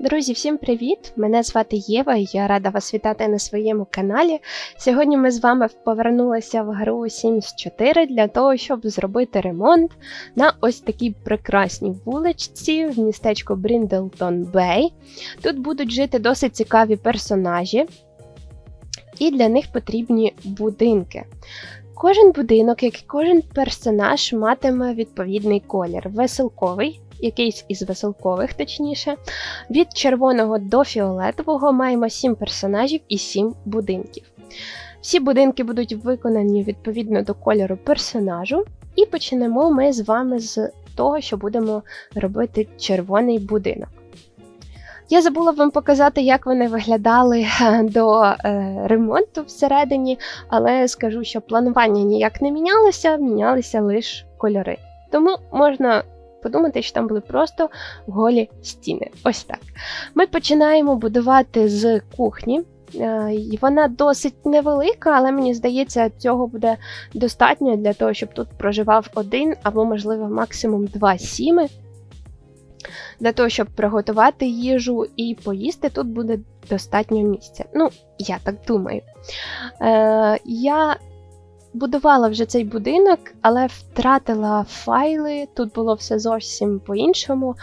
Друзі, всім привіт! Мене звати Єва і я рада вас вітати на своєму каналі. Сьогодні ми з вами повернулися в гру Sims 4 для того, щоб зробити ремонт на ось такій прекрасній вуличці в містечку Бріндлтон Бей. Тут будуть жити досить цікаві персонажі, і для них потрібні будинки. Кожен будинок, як і кожен персонаж, матиме відповідний колір: веселковий, якийсь із веселкових, точніше. Від червоного до фіолетового маємо 7 персонажів і 7 будинків. Всі будинки будуть виконані відповідно до кольору персонажу, і почнемо ми з вами з того, що будемо робити червоний будинок. Я забула вам показати, як вони виглядали до е, ремонту всередині, але скажу, що планування ніяк не мінялося, мінялися лише кольори. Тому можна подумати, що там були просто голі стіни. Ось так. Ми починаємо будувати з кухні. Е, Вона досить невелика, але мені здається, цього буде достатньо для того, щоб тут проживав один або, можливо, максимум два сіми. Для того, щоб приготувати їжу і поїсти, тут буде достатньо місця. Ну, я так думаю. Е, Я будувала вже цей будинок, але втратила файли. Тут було все зовсім по-іншому.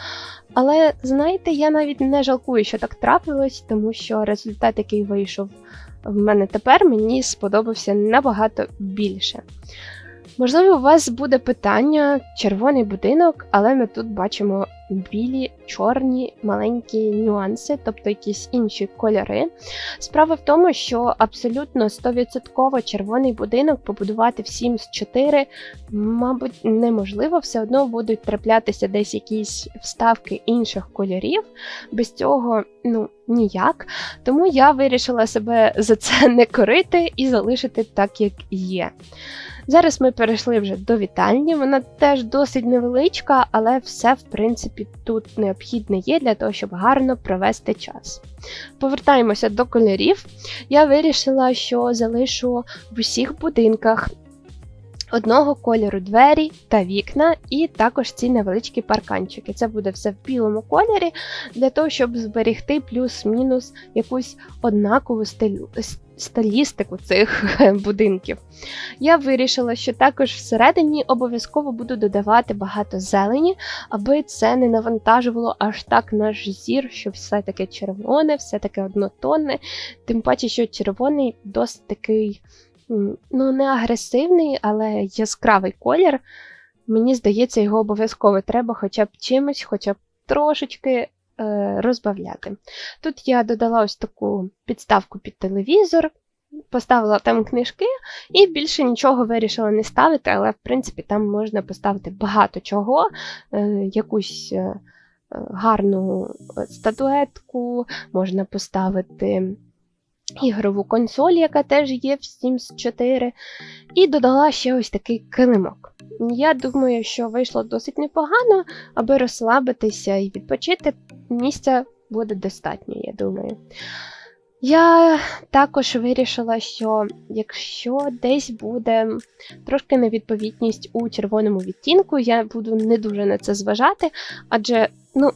Але, знаєте, я навіть не жалкую, що так трапилось, тому що результат, який вийшов в мене тепер, мені сподобався набагато більше. Можливо, у вас буде питання червоний будинок, але ми тут бачимо білі, чорні, маленькі нюанси, тобто якісь інші кольори. Справа в тому, що абсолютно 100% червоний будинок побудувати в Sims 4, мабуть, неможливо, все одно будуть траплятися десь якісь вставки інших кольорів. Без цього, ну, ніяк. Тому я вирішила себе за це не корити і залишити так, як є. Зараз ми перейшли вже до вітальні, вона теж досить невеличка, але все, в принципі, тут необхідне є для того, щоб гарно провести час. Повертаємося до кольорів. Я вирішила, що залишу в усіх будинках. Одного кольору двері та вікна, і також ці невеличкі парканчики. Це буде все в білому кольорі, для того, щоб зберегти плюс-мінус якусь однакову стилістику цих будинків. Я вирішила, що також всередині обов'язково буду додавати багато зелені, аби це не навантажувало аж так наш зір, що все таке червоне, все таке однотонне. Тим паче, що червоний досить такий, ну, не агресивний, але яскравий колір. Мені здається, його обов'язково треба хоча б чимось, хоча б трошечки розбавляти. Тут я додала ось таку підставку під телевізор, поставила там книжки і більше нічого вирішила не ставити, але, в принципі, там можна поставити багато чого, е, якусь е, гарну статуетку, можна поставити. Ігрову консоль, яка теж є в Sims 4, і додала ще ось такий килимок. Я думаю, що вийшло досить непогано, аби розслабитися і відпочити місця буде достатньо, я думаю. Я також вирішила, що якщо десь буде трошки невідповідність у червоному відтінку, я буду не дуже на це зважати, адже, ну,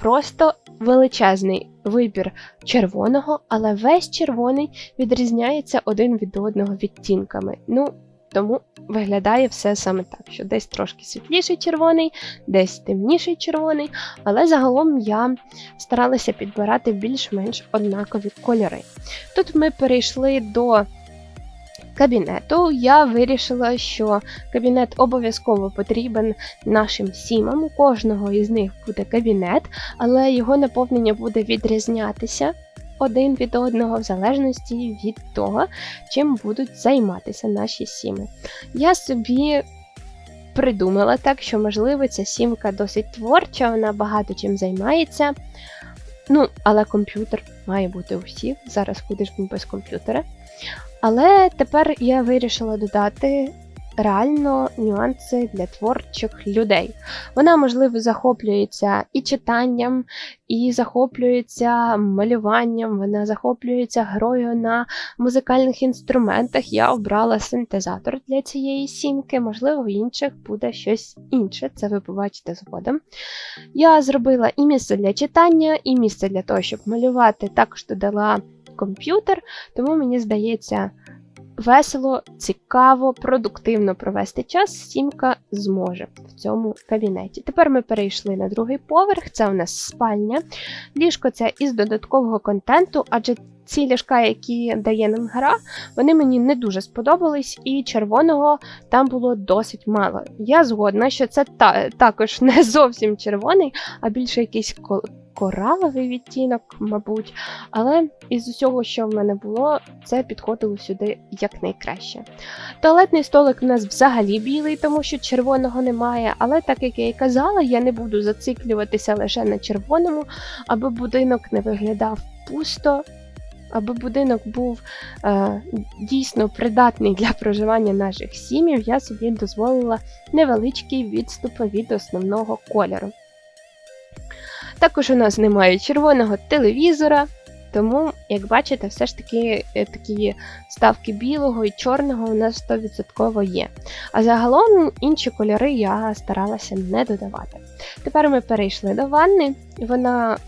просто величезний вибір червоного, але весь червоний відрізняється один від одного відтінками. Ну, тому виглядає все саме так, що десь трошки світліший червоний, десь темніший червоний, але загалом я старалася підбирати більш-менш однакові кольори. Тут ми перейшли до кабінету. Я вирішила, що кабінет обов'язково потрібен нашим сімам. У кожного із них буде кабінет, але його наповнення буде відрізнятися один від одного, в залежності від того, чим будуть займатися наші сіми. Я собі придумала так, що, можливо, ця сімка досить творча, вона багато чим займається. Ну, але комп'ютер має бути у всіх. Зараз ходиш без комп'ютера. Але тепер я вирішила додати реально нюанси для творчих людей. Вона, можливо, захоплюється і читанням, і захоплюється малюванням, вона захоплюється грою на музикальних інструментах. Я обрала синтезатор для цієї сімки, можливо, в інших буде щось інше, це ви побачите згодом. Я зробила і місце для читання, і місце для того, щоб малювати, також додала комп'ютер, тому мені здається, весело, цікаво, продуктивно провести час, сімка зможе в цьому кабінеті. Тепер ми перейшли на другий поверх, це у нас спальня. Ліжко це із додаткового контенту, адже ці ліжка, які дає нам гра, вони мені не дуже сподобались, і червоного там було досить мало. Я згодна, що це та, також не зовсім червоний, а більше якийсь кораловий відтінок, мабуть. Але із усього, що в мене було, це підходило сюди якнайкраще. Туалетний столик у нас взагалі білий, тому що червоного немає. Але так як я і казала, я не буду зациклюватися лише на червоному, аби будинок не виглядав пусто. Аби будинок був е, дійсно придатний для проживання наших сім'їв, я собі дозволила невеличкий відступ від основного кольору. Також у нас немає червоного телевізора, тому, як бачите, все ж таки е, такі ставки білого і чорного у нас 100% є. А загалом інші кольори я старалася не додавати. Тепер ми перейшли до ванни, вона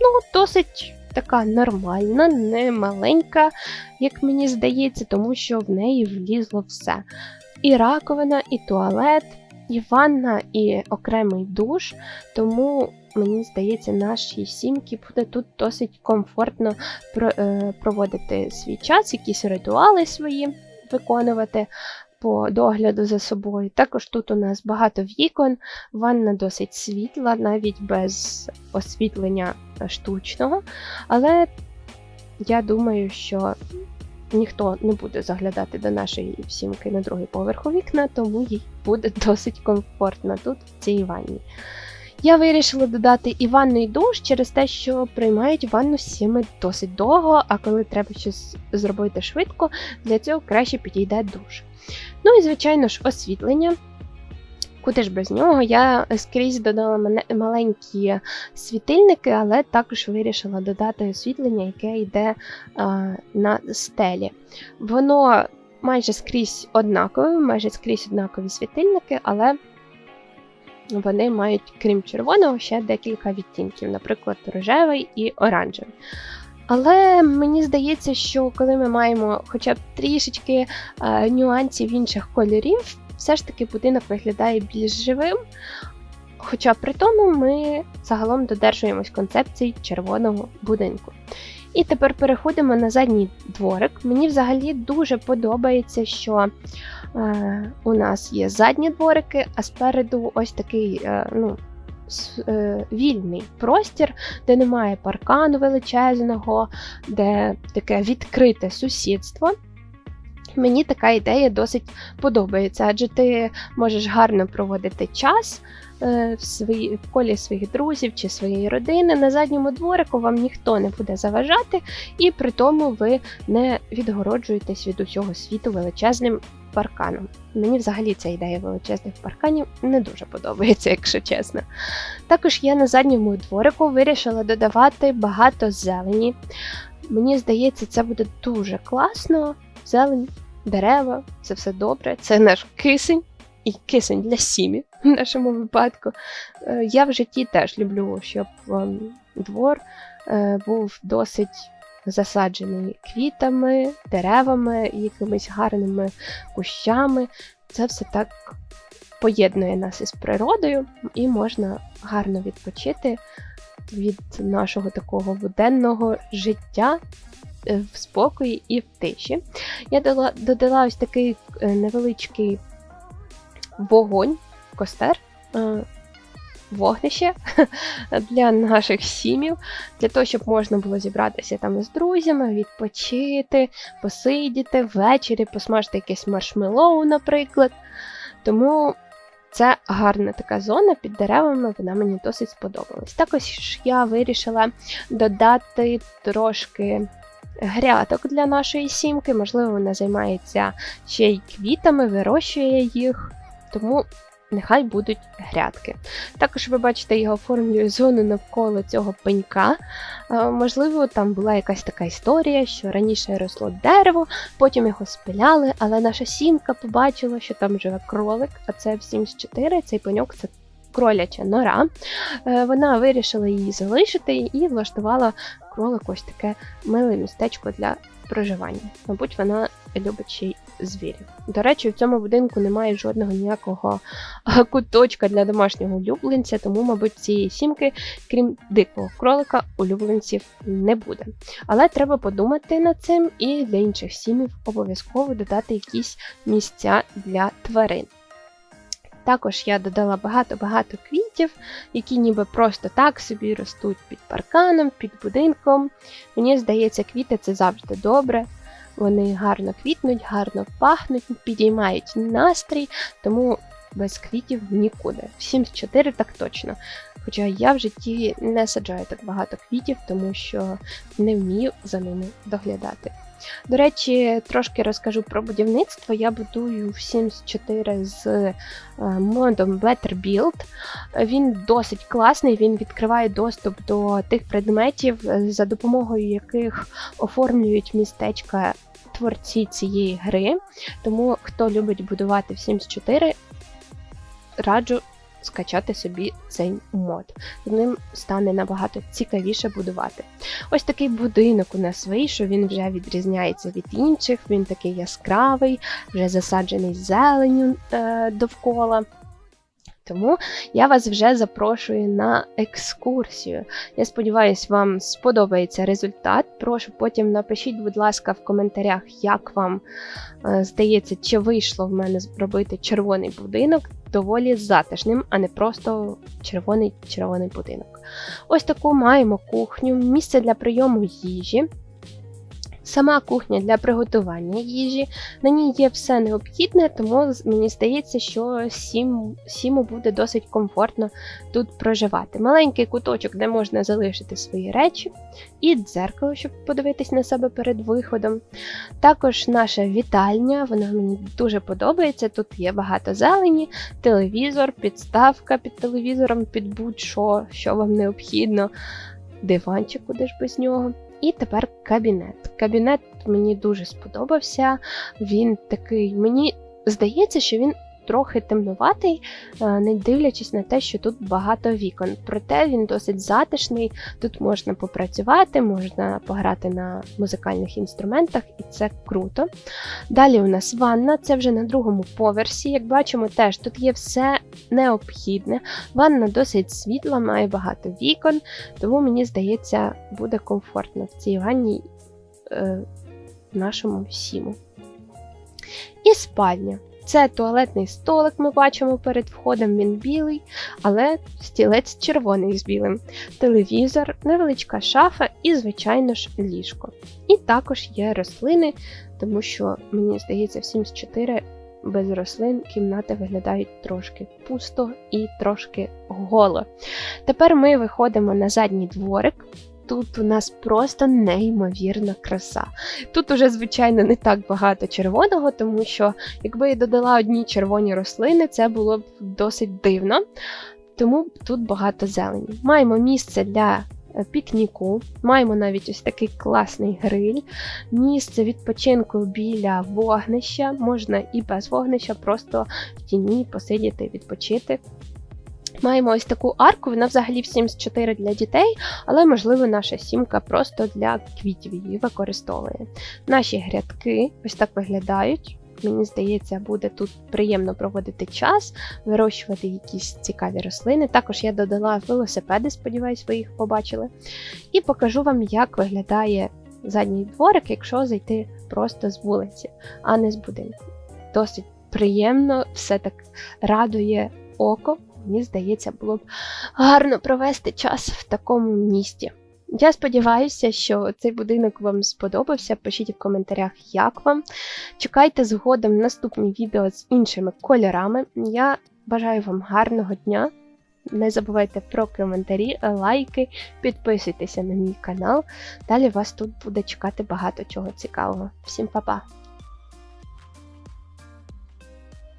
ну, досить така нормальна, не маленька, як мені здається, тому що в неї влізло все. І раковина, і туалет, і ванна, і окремий душ, тому мені здається, нашій сімки буде тут досить комфортно е, проводити свій час, якісь ритуали свої виконувати по догляду за собою. Також тут у нас багато вікон, ванна досить світла, навіть без освітлення штучного. Але я думаю, що ніхто не буде заглядати до нашої сімки на другий поверх у вікна, тому їй буде досить комфортно тут, в цій ванні. Я вирішила додати і ванний душ через те, що приймають ванну сіми досить довго, а коли треба щось зробити швидко, для цього краще підійде душ. Ну і, звичайно ж, освітлення. Куди ж без нього? Я скрізь додала маленькі світильники, але також вирішила додати освітлення, яке йде на стелі. Воно майже скрізь однакове, майже скрізь однакові світильники, але вони мають, крім червоного, ще декілька відтінків, наприклад, рожевий і оранжевий. Але мені здається, що коли ми маємо хоча б трішечки нюансів інших кольорів, все ж таки будинок виглядає більш живим. Хоча при тому ми загалом додержуємось концепції червоного будинку. І тепер переходимо на задній дворик. Мені взагалі дуже подобається, що е, у нас є задні дворики, а спереду ось такий е, ну, е, вільний простір, де немає паркану величезного, де таке відкрите сусідство. Мені така ідея досить подобається, адже ти можеш гарно проводити час е, в свої, в колі своїх друзів чи своєї родини. На задньому дворику вам ніхто не буде заважати, і при тому ви не відгороджуєтесь від усього світу величезним парканом. Мені взагалі ця ідея величезних парканів не дуже подобається, якщо чесно. Також я на задньому дворику вирішила додавати багато зелені. Мені здається, це буде дуже класно. Зелень дерева, це все добре. Це наш кисень і кисень для сім'ї в нашому випадку. Е, я в житті теж люблю, щоб ем, двор е, був досить засаджений квітами, деревами, якимись гарними кущами. Це все так поєднує нас із природою, і можна гарно відпочити від нашого такого буденного життя в спокої і в тиші. Я додала, додала ось такий е, невеличкий вогонь, костер, е, вогнище для наших сім'їв, для того, щоб можна було зібратися там з друзями, відпочити, посидіти, ввечері, посмажити якесь маршмеллоу, наприклад. Тому. Це гарна така зона під деревами, вона мені досить сподобалась. Також я вирішила додати трошки грядок для нашої сімки. Можливо, вона займається ще й квітами, вирощує їх. Тому нехай будуть грядки. Також ви бачите, я оформлюю зону навколо цього пенька. Е, Можливо, там була якась така історія, що раніше росло дерево, потім його спиляли, але наша сімка побачила, що там живе кролик, а це в Sims 4, цей пеньок це кроляча нора. Е, Вона вирішила її залишити і влаштувала кролику ось таке миле містечко для проживання. Мабуть, вона любить ще й звірів. До речі, в цьому будинку немає жодного ніякого куточка для домашнього улюбленця, тому, мабуть, цієї сімки, крім дикого кролика, улюбленців не буде. Але треба подумати над цим і для інших сімів обов'язково додати якісь місця для тварин. Також я додала багато-багато квітів, які ніби просто так собі ростуть під парканом, під будинком. Мені здається, квіти це завжди добре. Вони гарно квітнуть, гарно пахнуть, підіймають настрій, тому без квітів нікуди. В Sims 4 так точно. Хоча я в житті не саджаю так багато квітів, тому що не вмію за ними доглядати. До речі, трошки розкажу про будівництво. Я будую в Sims 4 з е, модом Better Build. Він досить класний, він відкриває доступ до тих предметів, е, за допомогою яких оформлюють містечка творці цієї гри. Тому хто любить будувати в Sims 4, раджу скачати собі цей мод. З ним стане набагато цікавіше будувати. Ось такий будинок у нас вийшов, він вже відрізняється від інших, він такий яскравий, вже засаджений зеленю е, довкола. Тому я вас вже запрошую на екскурсію. Я сподіваюся, вам сподобається результат. Прошу потім напишіть, будь ласка, в коментарях, як вам е, здається, чи вийшло в мене зробити червоний будинок доволі затишним, а не просто червоний червоний будинок. Ось таку маємо кухню, місце для прийому їжі. Сама кухня для приготування їжі. На ній є все необхідне, тому мені здається, що сім, сіму буде досить комфортно тут проживати. Маленький куточок, де можна залишити свої речі, і дзеркало, щоб подивитись на себе перед виходом. Також наша вітальня, вона мені дуже подобається. Тут є багато зелені, телевізор, підставка під телевізором, під будь-що, що вам необхідно. Диванчик, куди ж без нього. І тепер кабінет. Кабінет мені дуже сподобався. Він такий, мені здається, що він трохи темнуватий, е, не дивлячись на те, що тут багато вікон. Проте він досить затишний, тут можна попрацювати, можна пограти на музикальних інструментах, і це круто. Далі у нас ванна, це вже на другому поверсі. Як бачимо, теж тут є все необхідне. Ванна досить світла, має багато вікон, тому мені здається, буде комфортно в цій ванні е, нашому сіму. І спальня. Це туалетний столик, ми бачимо перед входом, він білий, але стілець червоний з білим, телевізор, невеличка шафа і, звичайно ж, ліжко. І також є рослини, тому що, мені здається, в Sims 4 без рослин кімнати виглядають трошки пусто і трошки голо. Тепер ми виходимо на задній дворик. Тут у нас просто неймовірна краса. Тут уже, звичайно, не так багато червоного, тому що якби я додала одні червоні рослини, це було б досить дивно. Тому тут багато зелені. Маємо місце для е, пікніку, маємо навіть ось такий класний гриль, місце відпочинку біля вогнища, можна і без вогнища, просто в тіні посидіти, відпочити. Маємо ось таку арку, вона взагалі в Sims 4 для дітей, але, можливо, наша сімка просто для квітів її використовує. Наші грядки ось так виглядають. Мені здається, буде тут приємно проводити час, вирощувати якісь цікаві рослини. Також я додала велосипеди, сподіваюсь, ви їх побачили. І покажу вам, як виглядає задній дворик, якщо зайти просто з вулиці, а не з будинку. Досить приємно, все так радує око мені здається, було б гарно провести час в такому місті. Я сподіваюся, що цей будинок вам сподобався. Пишіть в коментарях, як вам. Чекайте згодом наступні відео з іншими кольорами. Я бажаю вам гарного дня Не забувайте про коментарі, лайки, підписуйтеся на мій канал. Далі вас тут буде чекати багато чого цікавого. Всім па-па!